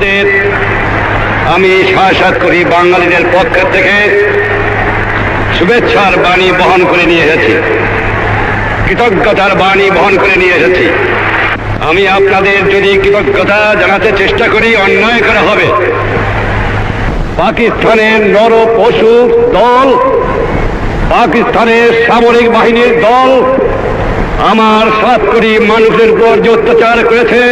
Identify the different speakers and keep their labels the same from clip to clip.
Speaker 1: আপনাদের আমি সাক্ষাৎ করি বাঙালিদের পক্ষের থেকে। শুভেচ্ছার বাণী বহন করে নিয়ে এসেছি। কৃতজ্ঞতার বাণী বহন করে নিয়ে এসেছি। আমি আপনাদের যদি কৃতজ্ঞতা জানাতে চেষ্টা করি, অন্যায় করা হবে। পাকিস্তানের নর পশু দল, পাকিস্তানের সামরিক বাহিনীর দল, আমার সাত কোটি মানুষের উপর যে অত্যাচার করেছে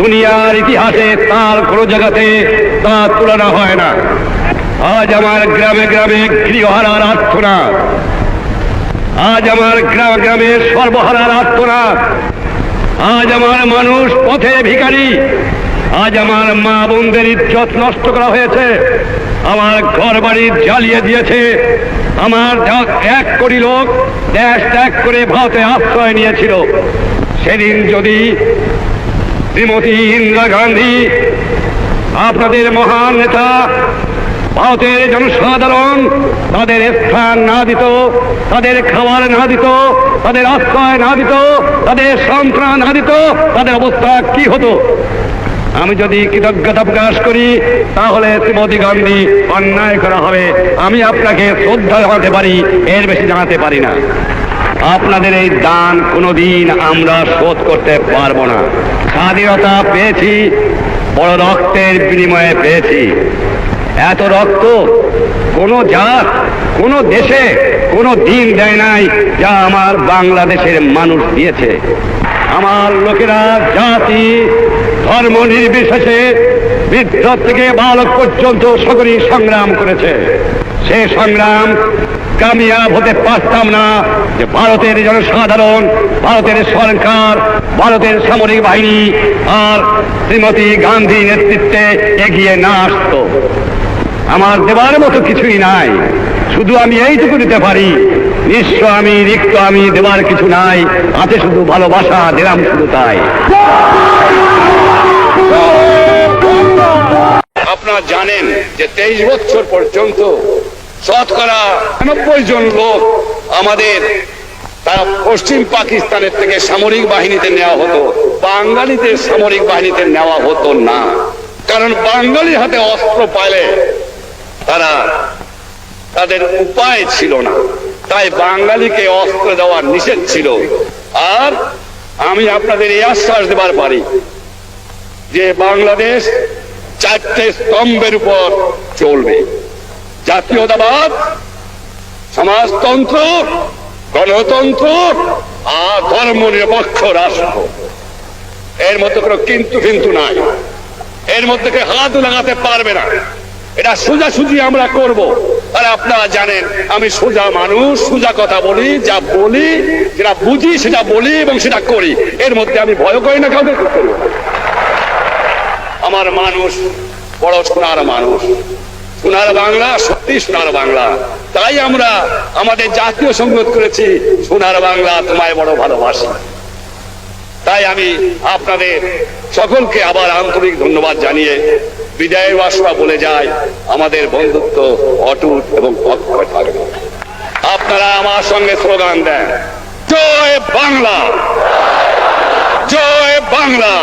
Speaker 1: দুনিয়ার ইতিহাসে তার কোনো জায়গাতে তা তুলনা হয় না। আজ আমার গ্রামে গ্রামে গৃহহারার আর্থনাদ আজ আমার গ্রাম গ্রামে সর্বহারার আর্থনাদ আজ আমার মানুষ পথে ভিখারি। আজ আমার মা বোনদের ইজ্জত নষ্ট করা হয়েছে। আমার ঘর বাড়ি জ্বালিয়ে দিয়েছে। আমার এক কোটি লোক দেশ ত্যাগ করে ভারতে আশ্রয় নিয়েছিল। সেদিন যদি শ্রীমতী ইন্দিরা গান্ধী, আপনাদের মহান নেতা, ভারতের জনসাধারণ, তাদের স্থান না দিত, তাদের খাবার না দিত, তাদের আশ্রয় না দিত, তাদের সন্ত্রাণ না দিত, তাদের অবস্থা কি হতো? আমি যদি কৃতজ্ঞতা প্রকাশ করি, তাহলে শ্রীমতী গান্ধী অন্যায় করা হবে। আমি আপনাকে শ্রদ্ধা জানাতে পারি, এর বেশি জানাতে পারি না। আপনাদের এই দান কোনোদিন আমরা শোধ করতে পারব না। স্বাধীনতা পেয়েছি, বড় রক্তের বিনিময়ে পেয়েছি। এত রক্ত কোন জাত, কোনো দেশে কোনো দিন দেয় নাই যা আমার বাংলাদেশের মানুষ দিয়েছে। আমার লোকেরা জাতি, ধর্ম নির্বিশেষে বৃদ্ধ থেকে বালক পর্যন্ত সকলেই সংগ্রাম করেছে। সে সংগ্রাম কামিয়াব হতে পারতাম না যে ভারতের জনসাধারণ, ভারতের সরকার, ভারতের সামরিক বাহিনী আর শ্রীমতী গান্ধী নেতৃত্বে এগিয়ে না আসতো। আমার দেবার মতো কিছুই নাই। শুধু আমি এইটুকু দিতে পারি। নিঃস্ব আমি, রিক্ত আমি দেবার কিছু নাই। আছে শুধু ভালোবাসা, দিলাম শুধু তাই। আপনারা জানেন যে তেইশ বছর পর্যন্ত শতকরা নব্বই জন লোক আমাদের, তারা পশ্চিম পাকিস্তানের থেকে সামরিক বাহিনীতে নেওয়া হতো। বাঙালিদের সামরিক বাহিনীতে নেওয়া হতো না। কারণ বাঙালির হাতে অস্ত্র পাইলে তারা তাদের উপায় ছিল না। তাই বাঙালিকে অস্ত্র দেওয়া নিষেধ ছিল। আর আমি আপনাদের এই আশ্বাস দেবার পারি যে বাংলাদেশ চারটে স্তম্ভের উপর চলবে। জাতীয়তাবাদ, সমাজতন্ত্র, গণতন্ত্র আর ধর্ম নিরপেক্ষ রাষ্ট্র। এর মধ্যে কোনো কিন্তু কিন্তু নাই। এর মধ্যে কেউ হাত লাগাতে পারবে না। এটা সোজাসুজি আমরা করব। আর আপনারা জানেন, আমি সোজা মানুষ, সোজা কথা বলি, যা বলি, যেটা বুঝি, সেটা বলি এবং সেটা করি। এর মধ্যে আমি ভয় করি না, কাউকে আমার মানুষ বড় সোনার মানুষ। সোনার বাংলা, সত্যি সোনার বাংলা। তাই আমরা আমাদের জাতীয় সঙ্গত করেছি, সোনার বাংলা তোমায় বড় ভালোবাসি। তাই আমি আপনাদের সকলকে আবার আন্তরিক ধন্যবাদ জানিয়ে বিদায়ের বাসনা বলে যায় আমাদের বন্ধুত্ব অটুট এবং অক্ষয় থাকবে। আপনারা আমার সঙ্গে স্লোগান দেন, জয় বাংলা! জয় বাংলা!